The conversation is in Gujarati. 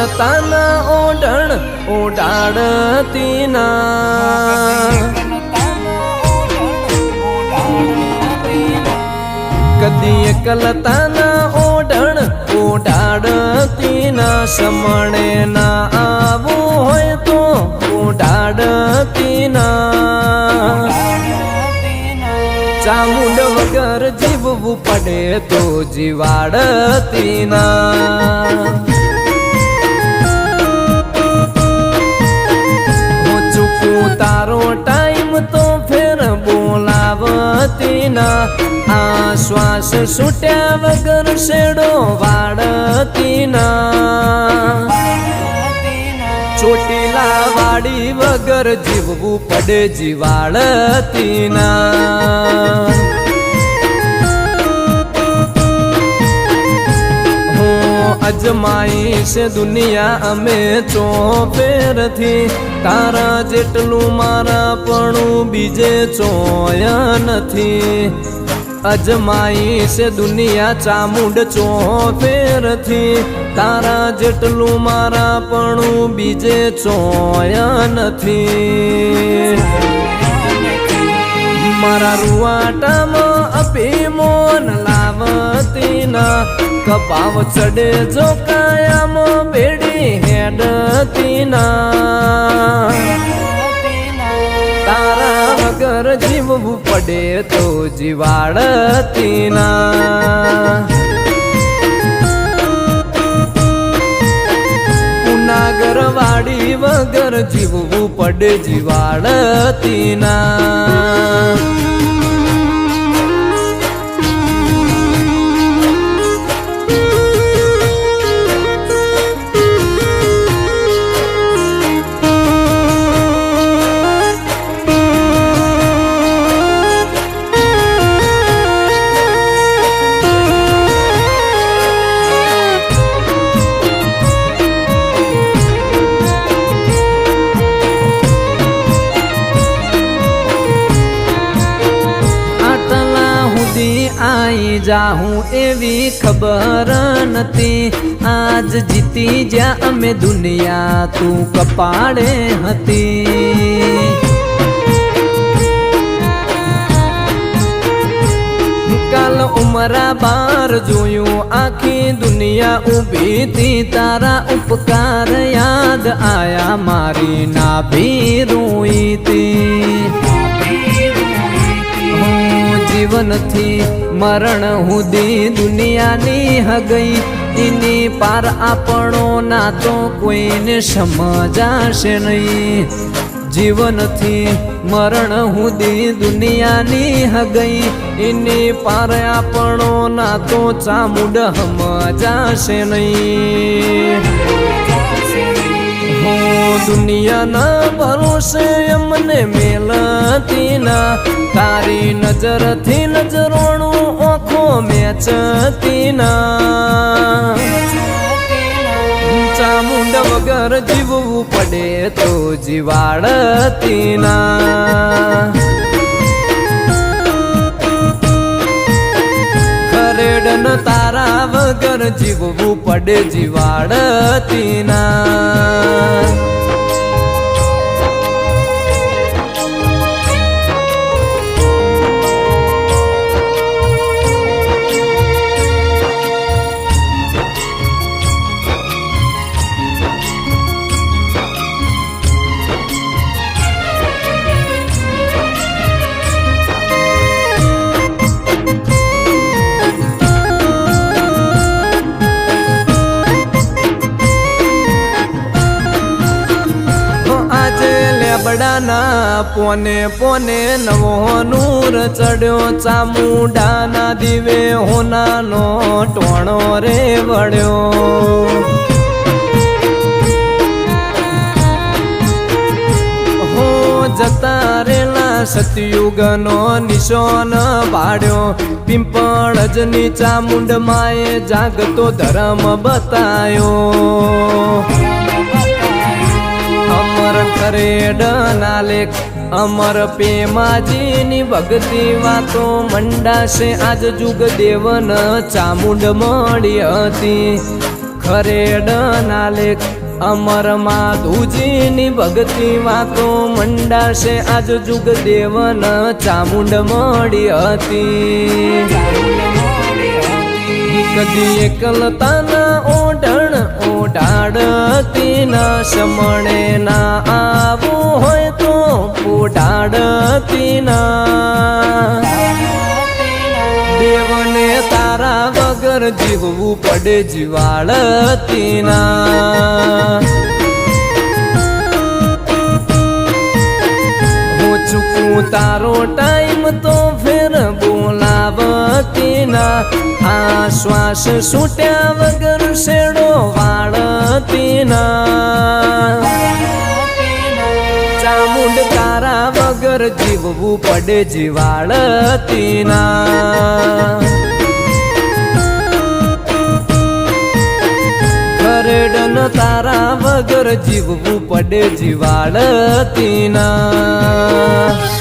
એકલતાના ઓઢણ ઓઢાડતી ના. કદી એકલતાના ઓઢણ ઓઢાડતી ના. સમણે ના આવું હોય તો ઓઢાડતી ના. ચામુંડ વગર જીવવું પડે તો જીવાડતી શ્વાસ છૂટ્યા વગર શેડો વાળતી ચોટીલા વાડી વગર જીવવું પડે જીવાળતી ના હું અજમાઈશ દુનિયા અમે ચોપેરથી તારા જેટલું મારા પણ બીજે ચોય નથી. અજમાઈશ દુનિયા ચામુંડ ચોફેરથી તારા જેટલું મારા પણ બીજે ચોયા નથી. મારા રૂવાટામાં અભિમોન લાવતી ના કપાવ ચડે જો કાયામાં બેડી હેડતી ના વગર જીવવું પડે તો જીવાડતી ના ઉનાગર વાડી વગર જીવવું પડે જીવાડતી ના આઈ જાહું એવી ખબર નથી આજ જીતી જ્યાં અમે દુનિયા તું કપાડે હતી કાલ ઉમરા બાર જોયું આખી દુનિયા ઊભી તી તારા ઉપકાર યાદ આયા મારી નાભી રોઈ તી હું જીવનથી મરણ હુદી દુનિયાની હગઈ. એની પાર આપણો ના તો કોઈને સમજાશે નહીં. જીવનથી મરણ હુદી દુનિયાની હગઈ. એની પાર આપણો ના તો ચામુડ સમજાશે નહીં. દુનિયાના ભરોસે અમને મેલતી ના તારી નજરથી નજરોણું ઓખો મેચતી ના ચામુંડ વગર જીવવું પડે તો જીવાડતી ના ખરેડન તારા વગર જીવવું પડે જીવાડતી ના લેબડાના પોને પોને નવો નૂર ચડ્યો ચામુંડાના દિવે હોનાનો ટોણો રે વળ્યો. હો જતા રેલા સતયુગનો નિશાન પાડ્યો. પિંપળ જ નીચા મુંડ માએ જાગતો ધર્મ બતાયો. લેખ અમર પેમાજીની ભક્તિ વાતો મંડાશે આજ જુગ દેવન. ચામુંડ મળી હતી. લેખ અમર માધુજીની ભક્તિ વાતો મંડાશે આજ જુગ દેવન. ચામુંડ મળી હતી. કદી એકલતાના ઓઢણ ઓઢાડતી ના સમણે ના પોઢાડતી ના દેવને તારા વગર જીવવું પડે જીવાળતીના. હું ચૂકું તારો ટાઈમ તો ફેર બોલાવતી ના આ શ્વાસ છૂટ્યા વગર શેડો વાળતી ના ચામુંડ તારા વગર જીવવું પડે જીવાળતી ના ખરેડન તારા વગર જીવવું પડે જીવાળતી ના